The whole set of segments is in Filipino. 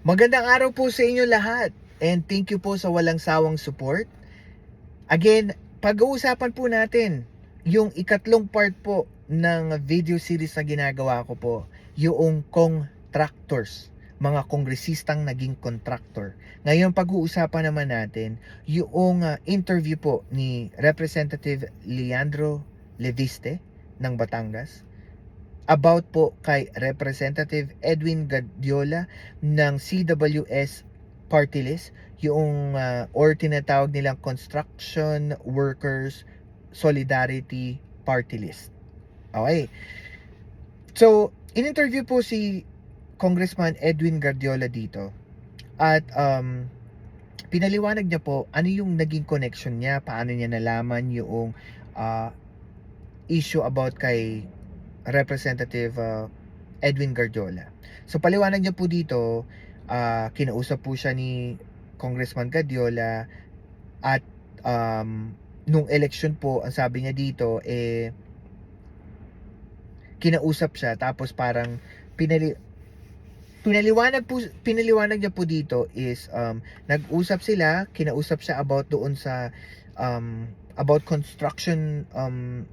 Magandang araw po sa inyo lahat and thank you po sa walang sawang support. Again, pag-uusapan po natin yung ikatlong part po ng video series na ginagawa ko po, yung contractors, mga kongresistang naging contractor. Ngayon pag-uusapan naman natin yung uh, interview po ni Representative Leandro Leviste ng Batangas about po kay Representative Edwin Gadiola ng CWS Party List, yung uh, or tinatawag nilang Construction Workers Solidarity Party List. Okay. So, in-interview po si Congressman Edwin Guardiola dito at um, pinaliwanag niya po ano yung naging connection niya, paano niya nalaman yung uh, issue about kay Representative uh, Edwin Guardiola. So paliwanag niya po dito, uh, kinausap po siya ni Congressman Guardiola at um, nung election po, ang sabi niya dito, eh, kinausap siya tapos parang pinali pinaliwanag po pinaliwanag niya po dito is um, nag-usap sila kinausap siya about doon sa um, about construction um,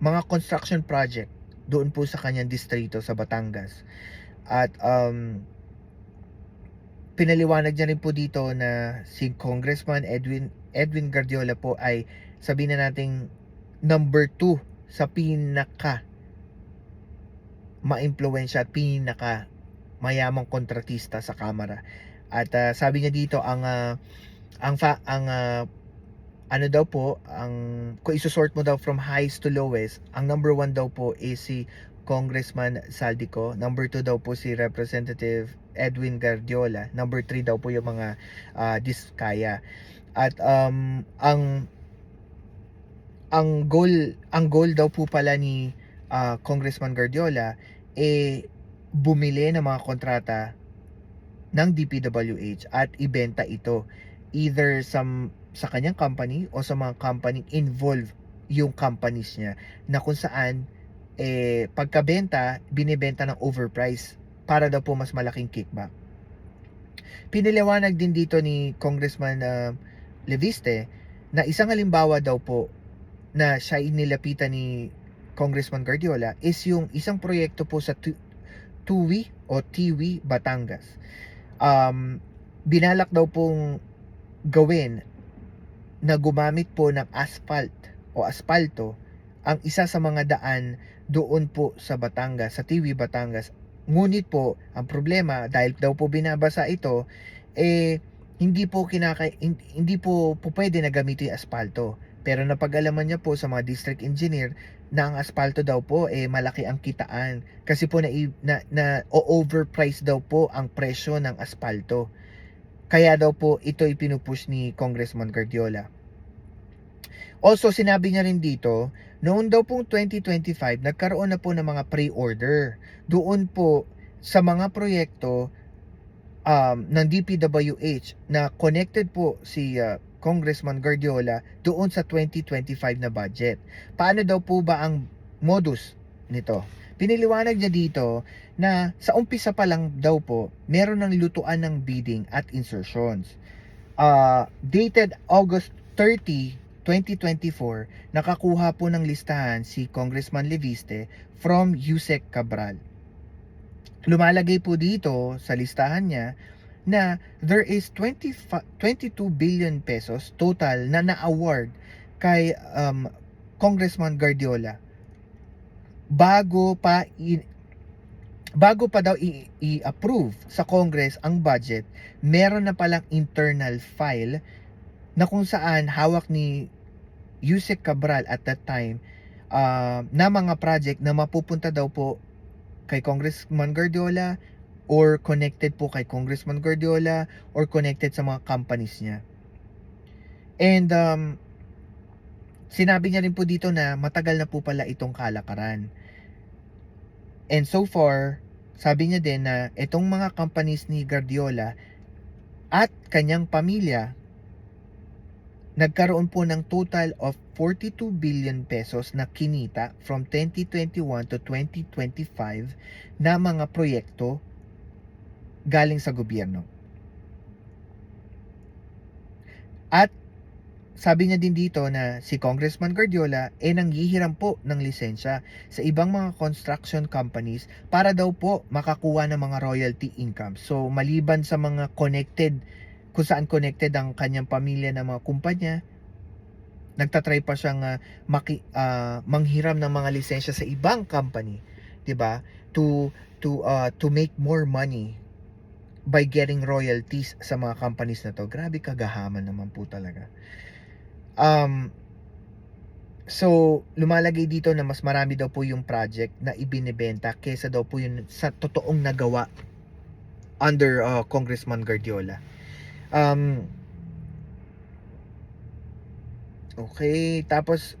mga construction project doon po sa kanyang distrito sa Batangas. At um, pinaliwanag niya rin po dito na si Congressman Edwin Edwin Guardiola po ay sabihin na nating number 2 sa pinaka maimpluwensya at pinaka mayamang kontratista sa Kamara. At uh, sabi niya dito ang uh, ang fa, ang uh, ano daw po, ang kung isusort mo daw from highest to lowest, ang number one daw po is si Congressman Saldico. Number two daw po si Representative Edwin Guardiola. Number three daw po yung mga uh, Diskaya. At um, ang ang goal ang goal daw po pala ni uh, Congressman Guardiola eh bumili ng mga kontrata ng DPWH at ibenta ito either sa sa kanyang company o sa mga company involved yung companies niya na kung saan eh pagkabenta binibenta ng overprice para daw po mas malaking kickback. Piniliwanag din dito ni Congressman uh, Leviste na isang halimbawa daw po na siya inilapitan ni Congressman Guardiola is yung isang proyekto po sa Tuwi o Tiwi, Batangas. Um, binalak daw pong gawin na gumamit po ng asphalt o aspalto ang isa sa mga daan doon po sa Batangas, sa Tiwi, Batangas. Ngunit po, ang problema, dahil daw po binabasa ito, eh, hindi po kinaka hindi po, po pwede na gamitin yung aspalto. Pero napag-alaman niya po sa mga district engineer na ang aspalto daw po eh malaki ang kitaan kasi po na na, na overpriced daw po ang presyo ng aspalto. Kaya daw po ito ipinupush ni Congressman Guardiola. Also, sinabi niya rin dito, noon daw pong 2025, nagkaroon na po ng mga pre-order. Doon po sa mga proyekto um, ng DPWH na connected po si uh, Congressman Guardiola doon sa 2025 na budget. Paano daw po ba ang modus nito? Piniliwanag niya dito na sa umpisa pa lang daw po, meron ng lutuan ng bidding at insertions. Uh, dated August 30, 2024, nakakuha po ng listahan si Congressman Leviste from Yusek Cabral. Lumalagay po dito sa listahan niya na there is 20, 22 billion pesos total na na-award kay um, Congressman Guardiola bago pa in, bago pa daw i-approve sa Congress ang budget, meron na palang internal file na kung saan hawak ni Yusek Cabral at that time uh, na mga project na mapupunta daw po kay Congressman Guardiola or connected po kay Congressman Guardiola or connected sa mga companies niya. And um, sinabi niya rin po dito na matagal na po pala itong kalakaran. And so far, sabi niya din na itong mga companies ni Guardiola at kanyang pamilya nagkaroon po ng total of 42 billion pesos na kinita from 2021 to 2025 na mga proyekto galing sa gobyerno. At sabi niya din dito na si Congressman Guardiola eh nanghihiram po ng lisensya sa ibang mga construction companies para daw po makakuha ng mga royalty income. So maliban sa mga connected kung saan connected ang kanyang pamilya ng mga kumpanya, nagtatry pa siyang ah, maki, ah, manghiram ng mga lisensya sa ibang company, 'di ba? To to uh, to make more money by getting royalties sa mga companies na to. Grabe kagahaman naman po talaga. Um, so, lumalagay dito na mas marami daw po yung project na ibinebenta kesa daw po yun sa totoong nagawa under uh, Congressman Guardiola. Um, okay, tapos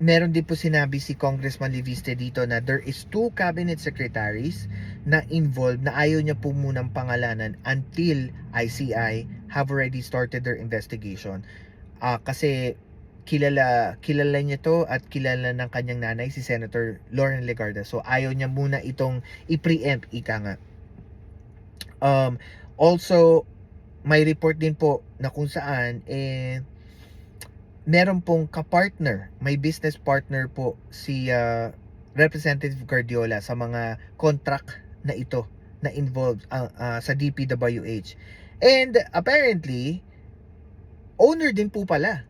meron din po sinabi si Congressman Leviste dito na there is two cabinet secretaries na involved na ayaw niya po munang pangalanan until ICI have already started their investigation. Ah, kasi kilala kilala niya to at kilala ng kanyang nanay si Senator Lauren Legarda. So ayaw niya muna itong i-preempt ika nga. Um also may report din po na kung saan eh meron pong kapartner, may business partner po si ah, Representative Guardiola sa mga contract na ito na involved ah, ah, sa DPWH. And apparently, owner din po pala.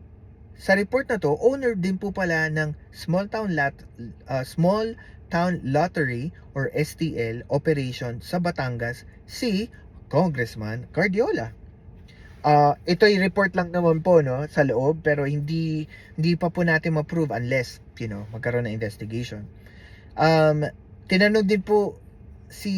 Sa report na to, owner din po pala ng Small Town Lot ah, Small Town Lottery or STL operation sa Batangas si Congressman Guardiola. Ah, ito ay report lang naman po no sa loob pero hindi hindi pa po natin ma-prove unless you know magkaroon ng investigation. Um tinanong din po si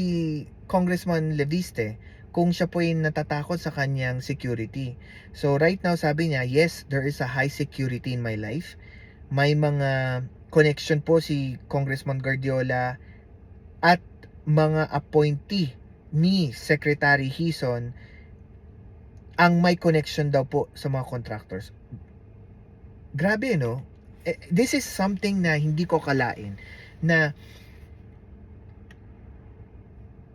Congressman Leviste kung siya po ay natatakot sa kanyang security. So right now sabi niya, yes, there is a high security in my life. May mga connection po si Congressman Guardiola at mga appointee ni Secretary Hison ang may connection daw po sa mga contractors. Grabe, no? Eh, This is something na hindi ko kalain na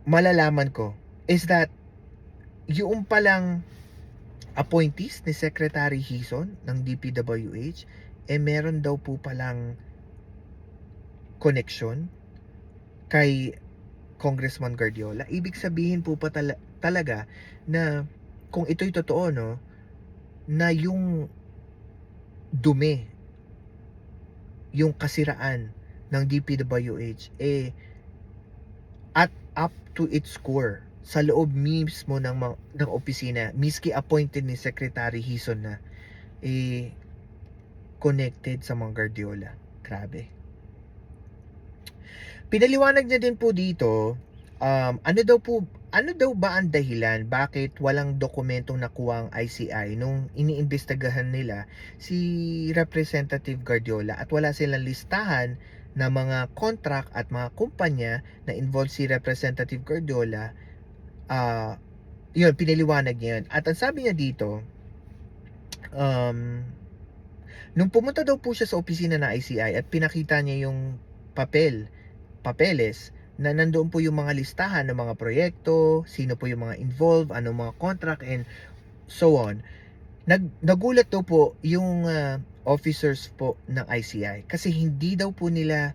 malalaman ko is that yung palang appointees ni Secretary Hison ng DPWH eh meron daw po palang connection kay Congressman Guardiola. Ibig sabihin po pa tala- talaga na kung ito'y totoo, no, na yung dumi, yung kasiraan ng DPWH, eh, at up to its core, sa loob mismo ng, ng opisina, miski appointed ni Secretary Hison na, eh, connected sa mga Guardiola. Grabe. Pinaliwanag niya din po dito, um, ano daw po ano daw ba ang dahilan bakit walang dokumentong nakuha ang ICI nung iniimbestigahan nila si Representative Guardiola at wala silang listahan na mga contract at mga kumpanya na involved si Representative Guardiola ah yun pinaliwanag niya yun at ang sabi niya dito um nung pumunta daw po siya sa opisina ng ICI at pinakita niya yung papel papeles na nandoon po yung mga listahan ng mga proyekto, sino po yung mga involved, anong mga contract and so on. Nag, nagulat daw po yung ah, officers po ng ICI kasi hindi daw po nila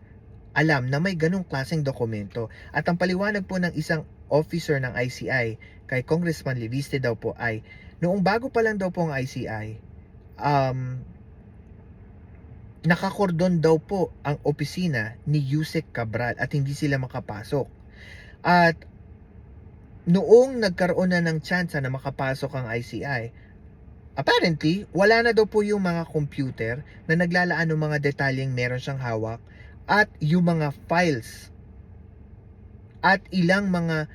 alam na may ganong klaseng dokumento. At ang paliwanag po ng isang officer ng ICI kay Congressman Leviste daw po ay noong bago pa lang daw po ang ICI, um, nakakordon daw po ang opisina ni Yusek Cabral at hindi sila makapasok. At noong nagkaroon na ng tsansa na makapasok ang ICI, apparently, wala na daw po yung mga computer na naglalaan ng mga detalyeng meron siyang hawak at yung mga files at ilang mga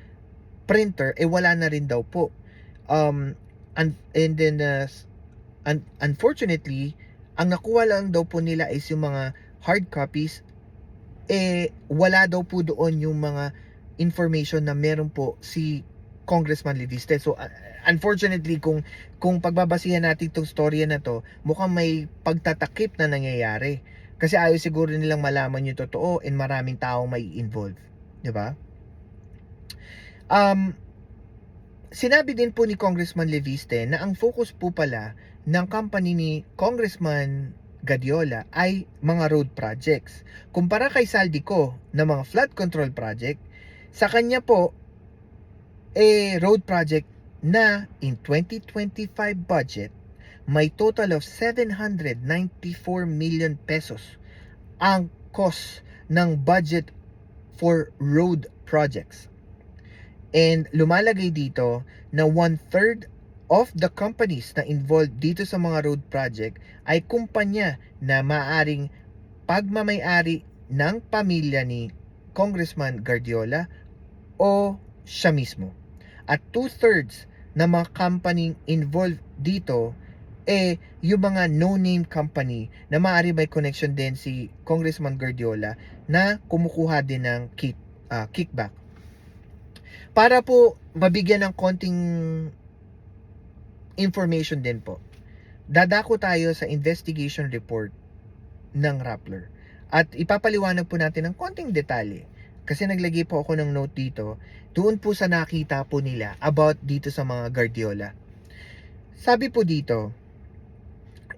printer, eh wala na rin daw po. Um, and, and then, uh, un- unfortunately, ang nakuha lang daw po nila is yung mga hard copies eh wala daw po doon yung mga information na meron po si Congressman Leviste. So uh, unfortunately kung kung pagbabasihan natin itong storya na to, mukhang may pagtatakip na nangyayari. Kasi ayaw siguro nilang malaman yung totoo and maraming taong may involve, ba? Um sinabi din po ni Congressman Leviste na ang focus po pala ng company ni Congressman Gadiola ay mga road projects. Kumpara kay Saldico na mga flood control project, sa kanya po eh road project na in 2025 budget may total of 794 million pesos ang cost ng budget for road projects. And lumalagay dito na one-third of the companies na involved dito sa mga road project ay kumpanya na maaring pagmamayari ng pamilya ni Congressman Guardiola o siya mismo. At two-thirds na mga company involved dito eh yung mga no-name company na maaari may connection din si Congressman Guardiola na kumukuha din ng kick, ah, kickback. Para po mabigyan ng konting information din po. Dadako tayo sa investigation report ng Rappler. At ipapaliwanag po natin ng konting detalye. Kasi naglagay po ako ng note dito, doon po sa nakita po nila about dito sa mga Guardiola. Sabi po dito,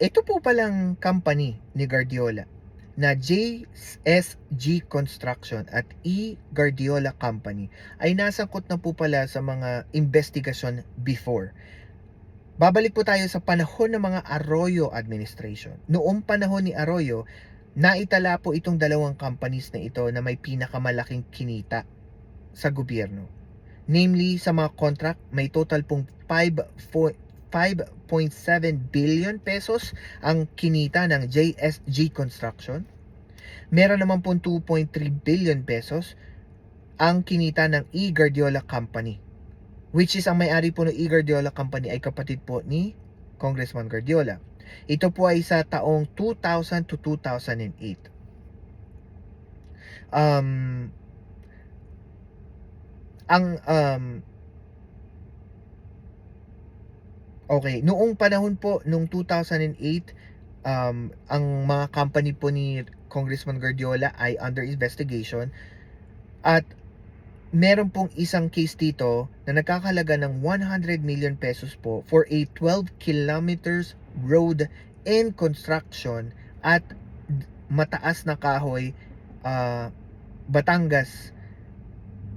ito po palang company ni Guardiola na JSG Construction at E. Guardiola Company ay nasangkot na po pala sa mga investigasyon before. Babalik po tayo sa panahon ng mga Arroyo administration. Noong panahon ni Arroyo, naitala po itong dalawang companies na ito na may pinakamalaking kinita sa gobyerno. Namely, sa mga contract, may total pong 5 fo- 5.7 billion pesos ang kinita ng JSG Construction. Meron naman pong 2.3 billion pesos ang kinita ng E. Guardiola Company. Which is ang may-ari po ng E. Guardiola Company ay kapatid po ni Congressman Guardiola. Ito po ay sa taong 2000 to 2008. Um, ang um, Okay, noong panahon po nung 2008 um, ang mga company po ni Congressman Guardiola ay under investigation at meron pong isang case dito na nagkakalaga ng 100 million pesos po for a 12 kilometers road in construction at mataas na kahoy uh, Batangas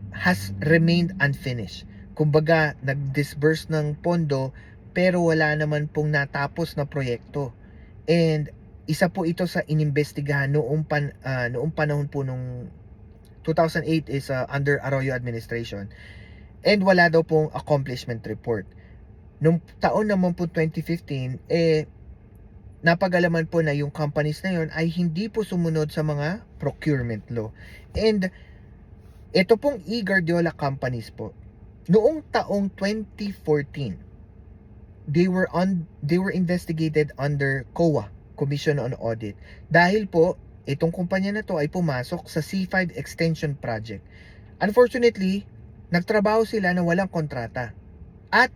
has remained unfinished. Kumbaga, nag-disburse ng pondo pero wala naman pong natapos na proyekto. And isa po ito sa inimbestigahan noong, pan, ah, noong panahon po nung 2008 is ah, under Arroyo administration. And wala daw pong accomplishment report. Nung taon naman po 2015, eh, napagalaman po na yung companies na yon ay hindi po sumunod sa mga procurement law. And ito pong E. Guardiola companies po, noong taong 2014, they were on they were investigated under COA, Commission on Audit. Dahil po itong kumpanya na to ay pumasok sa C5 extension project. Unfortunately, nagtrabaho sila na walang kontrata. At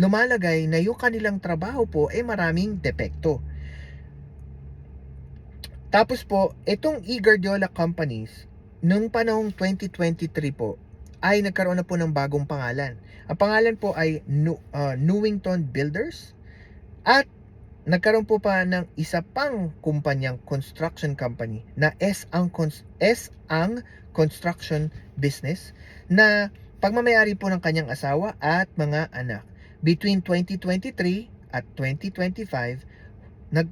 lumalagay na yung kanilang trabaho po ay maraming depekto. Tapos po, itong E. Guardiola Companies, nung panahong 2023 po, ay nagkaroon na po ng bagong pangalan. Ang pangalan po ay New, uh, Newington Builders at nagkaroon po pa ng isa pang kumpanyang construction company na S ang S ang construction business na pagmamayari po ng kanyang asawa at mga anak. Between 2023 at 2025, nag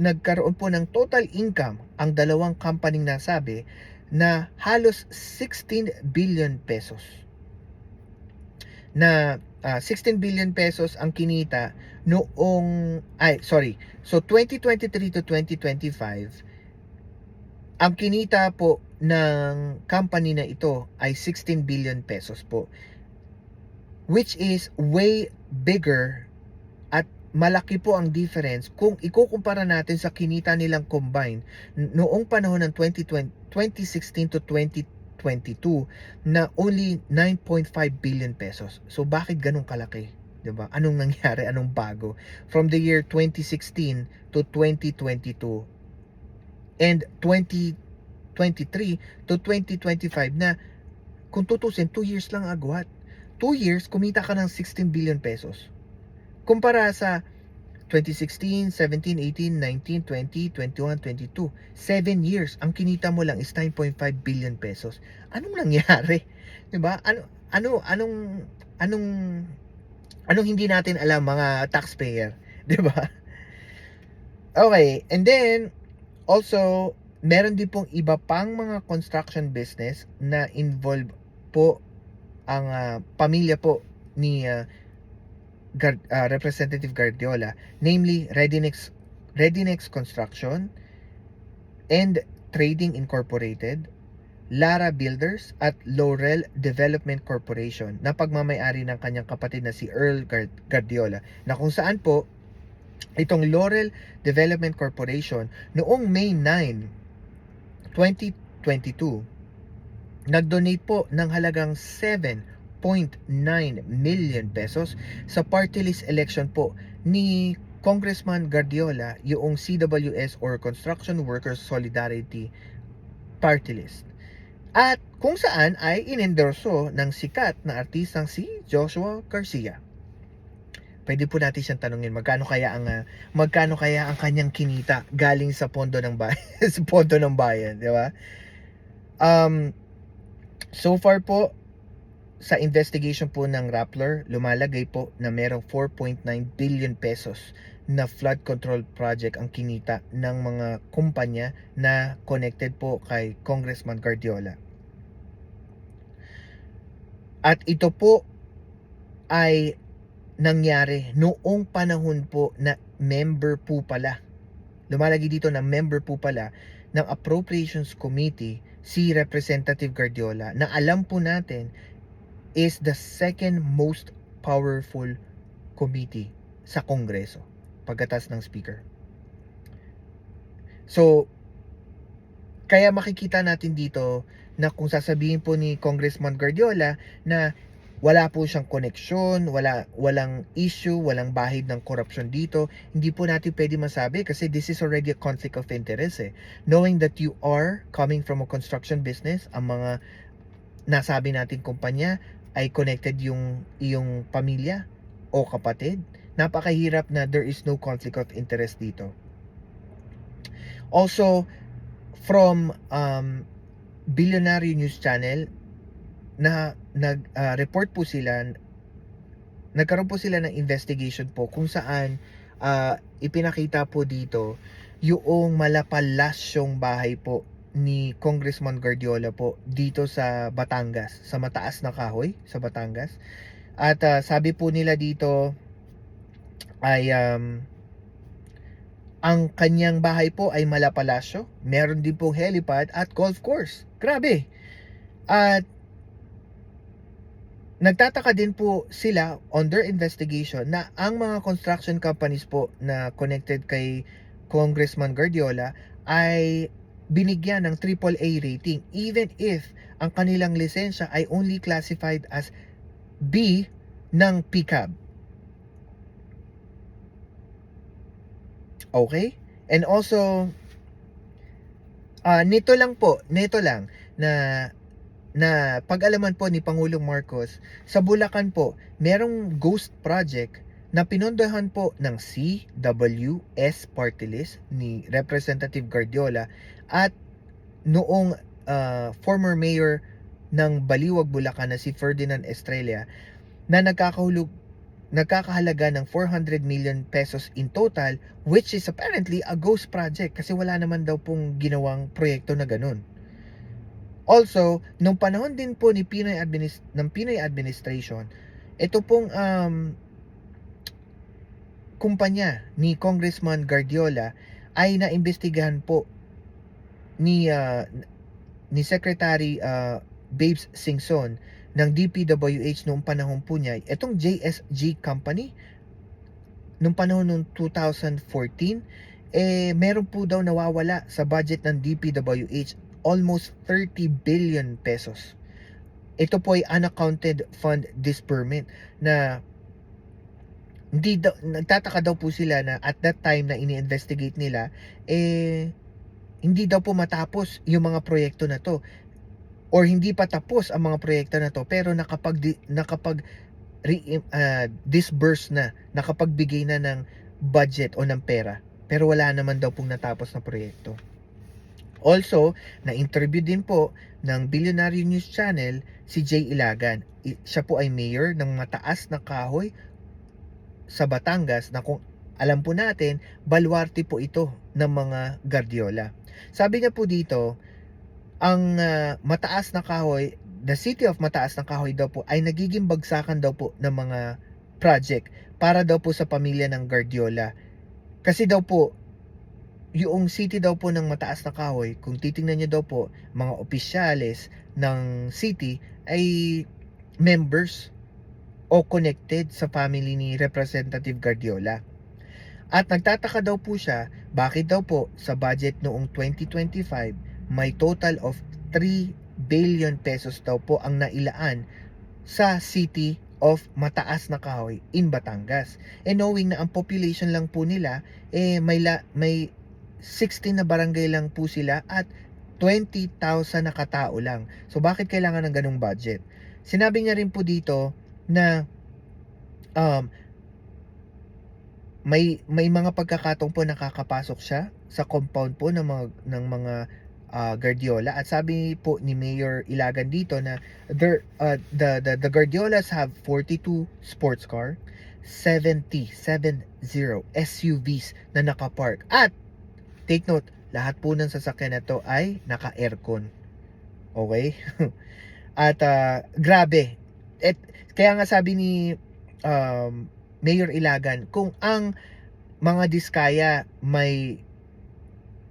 nagkaroon po ng total income ang dalawang company nasabi na halos 16 billion pesos. Na uh, 16 billion pesos ang kinita noong ay sorry. So 2023 to 2025 ang kinita po ng company na ito ay 16 billion pesos po. Which is way bigger malaki po ang difference kung ikukumpara natin sa kinita nilang combined noong panahon ng 2020, 2016 to 2022 na only 9.5 billion pesos. So bakit ganun kalaki? 'Di ba? Anong nangyari? Anong bago from the year 2016 to 2022 and 2023 to 2025 na kung tutusin 2 years lang agwat. 2 years, kumita ka ng 16 billion pesos. Kumpara sa 2016, 17, 18, 19, 20, 21, 22. 7 years, ang kinita mo lang is 9.5 billion pesos. Anong nangyari? 'Di ba? Ano ano anong anong anong hindi natin alam mga taxpayer, 'di ba? Okay, and then also meron din pong iba pang mga construction business na involve po ang ah, pamilya po ni ah, Gar- ah, Representative Guardiola, namely Readynex, Readynex Construction and Trading Incorporated, Lara Builders at Laurel Development Corporation na pagmamayari ng kanyang kapatid na si Earl Guard- Guardiola na kung saan po itong Laurel Development Corporation noong May 9, 2022 nag-donate po ng halagang 7.9 million pesos sa party list election po ni Congressman Guardiola yung CWS or Construction Workers Solidarity Party List. At kung saan ay inendorso ng sikat na artistang si Joshua Garcia. Pwede po natin siyang tanungin magkano kaya ang ah, magkano kaya ang kanyang kinita galing sa pondo ng bayan, sa pondo ng bayan, di ba? Um so far po sa investigation po ng Rappler, lumalagay po na merong 4.9 billion pesos na flood control project ang kinita ng mga kumpanya na connected po kay Congressman Guardiola. At ito po ay nangyari noong panahon po na member po pala. Lumalagay dito na member po pala ng Appropriations Committee si Representative Guardiola na alam po natin is the second most powerful committee sa Kongreso pagkatas ng speaker. So, kaya makikita natin dito na kung sasabihin po ni Congressman Guardiola na wala po siyang koneksyon, wala walang issue, walang bahid ng korupsyon dito, hindi po natin pwede masabi kasi this is already a conflict of interest eh. Knowing that you are coming from a construction business, ang mga nasabi natin kumpanya ay connected yung iyong pamilya o kapatid, napakahirap na there is no conflict of interest dito. Also, from um, Billionaire News Channel, na nag-report po sila, nagkaroon po sila ng investigation po kung saan ah, ipinakita po dito yung malapalasyong bahay po ni Congressman Guardiola po dito sa Batangas, sa mataas na kahoy sa Batangas. At ah, sabi po nila dito ay um, ang kanyang bahay po ay malapalasyo. Meron din pong helipad at golf course. Grabe. At nagtataka din po sila on their investigation na ang mga construction companies po na connected kay Congressman Guardiola ay binigyan ng AAA rating even if ang kanilang lisensya ay only classified as B ng PCAB. Okay? And also, ah nito lang po, nito lang na na pag-alaman po ni Pangulong Marcos, sa Bulacan po, merong ghost project na pinondohan po ng CWS party list ni Representative Guardiola at noong ah, former mayor ng Baliwag, Bulacan na si Ferdinand Estrella na nagkakahulog nagkakahalaga ng 400 million pesos in total which is apparently a ghost project kasi wala naman daw pong ginawang proyekto na ganun. Also, nung panahon din po ni Pinoy administ ng Pinoy administration, ito pong um, kumpanya ni Congressman Guardiola ay naimbestigahan po ni ah, ni Secretary ah, Babes Singson ng DPWH noong panahon po niya. Itong JSG company nung panahon ng 2014 eh meron po daw nawawala sa budget ng DPWH almost 30 billion pesos. Ito po ay unaccounted fund disbursement na hindi daw, nagtataka daw po sila na at that time na ini-investigate nila, eh, hindi daw po matapos yung mga proyekto na to. or hindi pa tapos ang mga proyekto na to pero nakapag nakapag re, ah, disburse na, nakapagbigay na ng budget o ng pera pero wala naman daw pong natapos na proyekto. Also, na-interview din po ng Billionaire News Channel si Jay Ilagan. Siya po ay mayor ng mataas na kahoy sa Batangas na kung alam po natin, baluarte po ito ng mga Guardiola. Sabi niya po dito, ang ah, mataas na kahoy, the city of mataas na kahoy daw po ay nagiging bagsakan daw po ng mga project para daw po sa pamilya ng Guardiola. Kasi daw po, yung city daw po ng mataas na kahoy, kung titingnan niyo daw po, mga opisyales ng city ay members o connected sa family ni Representative Guardiola. At nagtataka daw po siya, bakit daw po sa budget noong 2025 may total of 3 billion pesos daw po ang nailaan sa city of mataas na kahoy in Batangas. And knowing na ang population lang po nila eh may la, may 16 na barangay lang po sila at 20,000 na katao lang. So bakit kailangan ng ganung budget? Sinabi niya rin po dito na um, may may mga pagkakataon po nakakapasok siya sa compound po ng mga ng mga ah, Guardiola. At sabi po ni Mayor Ilagan dito na there, uh, the, the the Guardiolas have 42 sports car 70 70 SUVs na nakapark. At take note lahat po ng sasakyan na to ay naka-aircon. Okay? At ah, grabe et kaya nga sabi ni um, Mayor Ilagan kung ang mga diskaya may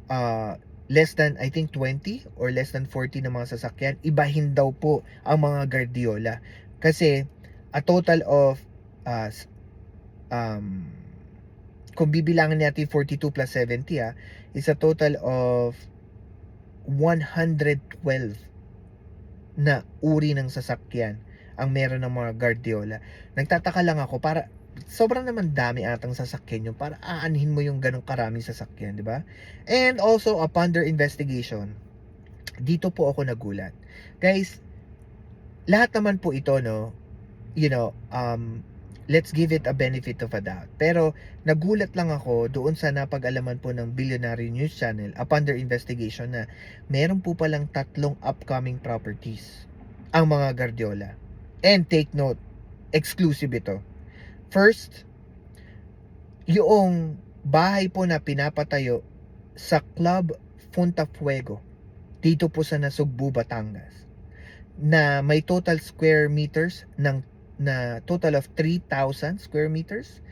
uh, less than I think 20 or less than 40 na mga sasakyan ibahin daw po ang mga Guardiola. Kasi a total of uh, um, kung bibilangin natin 42 plus 70 ah, is a total of 112 na uri ng sasakyan ang meron ng mga Guardiola. Nagtataka lang ako para sobrang naman dami atang sasakyan yun para aanhin mo yung ganong karaming sasakyan, di ba? And also, upon their investigation, dito po ako nagulat. Guys, lahat naman po ito, no, you know, um, let's give it a benefit of a doubt. Pero, nagulat lang ako doon sa napag-alaman po ng Billionaire News Channel upon their investigation na meron po palang tatlong upcoming properties ang mga Guardiola. And take note, exclusive ito. First, yung bahay po na pinapatayo sa Club Punta Fuego dito po sa Nasugbu, Batangas na may total square meters ng na total of 3,000 square meters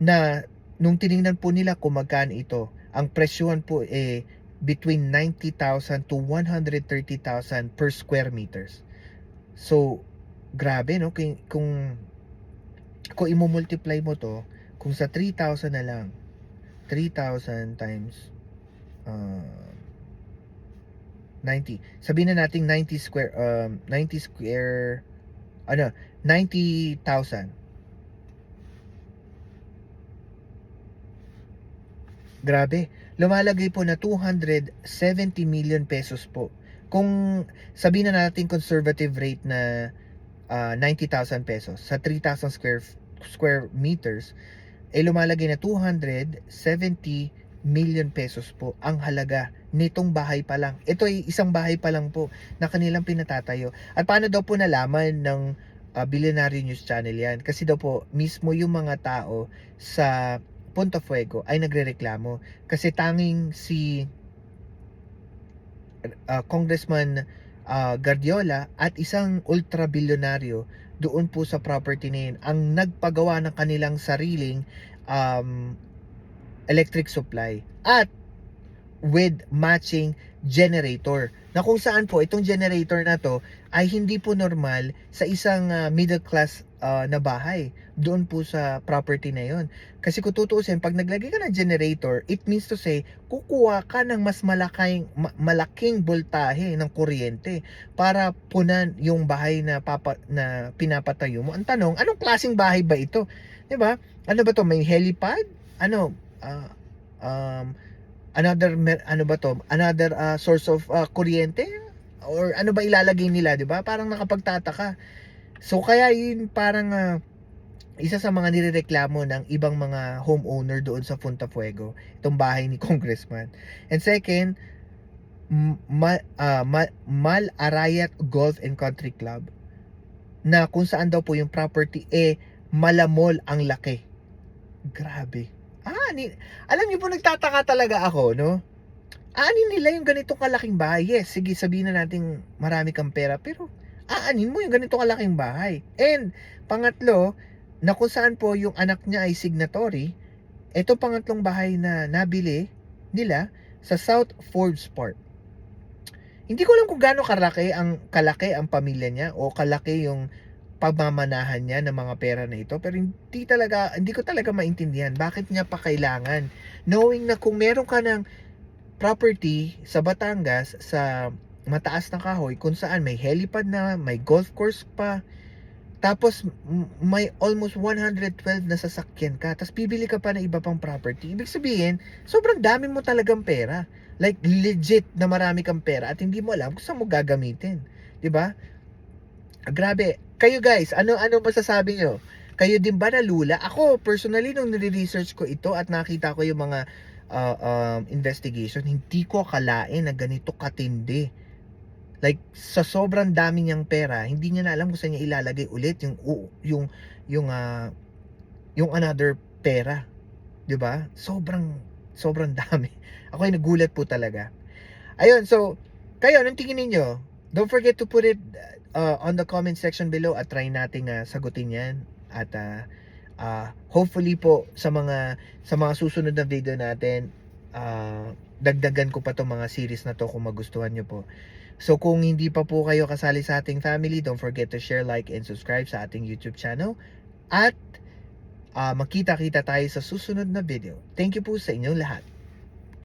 na nung tiningnan po nila kung magkano ito ang presyohan po eh between 90,000 to 130,000 per square meters so grabe no? Kung kung i-multiply mo to kung sa 3,000 na lang 3,000 times uh, 90 sabihin na natin 90 square um 90 square ano 90,000 grabe. Lumalagay po na 270 million pesos po. Kung sabihin na natin conservative rate na ah, 90,000 pesos sa 3,000 square square meters eh lumalagay na 270 million pesos po ang halaga nitong bahay pa lang. Ito ay isang bahay pa lang po na kanilang pinatatayo. At paano daw po nalaman ng uh, Billionaire News Channel yan? Kasi daw po mismo yung mga tao sa Punta Fuego ay nagrereklamo kasi tanging si uh, Congressman uh, Guardiola at isang ultra bilyonaryo doon po sa property na yun ang nagpagawa ng kanilang sariling um, electric supply at with matching generator na kung saan po itong generator na to ay hindi po normal sa isang uh, middle class uh, na bahay doon po sa property na yon kasi kung tutuusin pag naglagay ka ng generator it means to say kukuha ka ng mas malaking ma- malaking voltahe ng kuryente para punan yung bahay na papa, na pinapatayo mo. Ang tanong anong klaseng bahay ba ito? Ba? Ano ba to? May helipad? Ano ah, um another ano ba to? Another ah, source of ah, kuryente? Or ano ba ilalagay nila, 'di ba? Parang nakapagtataka. So kaya yun parang ah, isa sa mga nirereklamo ng ibang mga homeowner doon sa Punta Fuego, itong bahay ni Congressman. And second, Ma, ah, Ma- Arayat Golf and Country Club na kung saan daw po yung property eh malamol ang laki. Grabe. Ah, ni, alam niyo po nagtataka talaga ako, no? Aanin nila yung ganitong kalaking bahay. Yes, sige sabihin na natin marami kang pera, pero aanin mo yung ganitong kalaking bahay. And pangatlo, na kung saan po yung anak niya ay signatory, ito pangatlong bahay na nabili nila sa South Forbes Park. Hindi ko alam kung gaano kalaki ang kalaki ang pamilya niya o kalaki yung pagmamanahan niya ng mga pera na ito pero hindi talaga hindi ko talaga maintindihan bakit niya pa kailangan knowing na kung meron ka ng property sa Batangas sa mataas na kahoy kung saan may helipad na may golf course pa. Tapos may almost 112 na sasakyan ka tapos bibili ka pa ng iba pang property. Ibig sabihin sobrang dami mo talagang pera. Like legit na marami kang pera at hindi mo alam kung saan mo gagamitin 'di ba? Grabe. Kayo guys ano ano masasabi nyo? Kayo din ba nalula? Ako personally nung nire-research ko ito at nakita ko yung mga uh, um, investigation hindi ko akalain na ganito katindi like sa sobrang dami niyang pera hindi niya na alam kung saan niya ilalagay ulit yung yung yung ah, yung another pera. 'di ba? Sobrang sobrang dami. Ako ay nagulat po talaga. Ayun so kayo anong tingin ninyo? Don't forget to put it uh, on the comment section below at try nating ah, sagutin yan. At ah, ah, hopefully po sa mga sa mga susunod na video natin ah, dagdagan ko pa tong mga series na to kung magustuhan nyo po so kung hindi pa po kayo kasali sa ating family don't forget to share like and subscribe sa ating youtube channel. At ah, makita-kita tayo sa susunod na video. Thank you po sa inyong lahat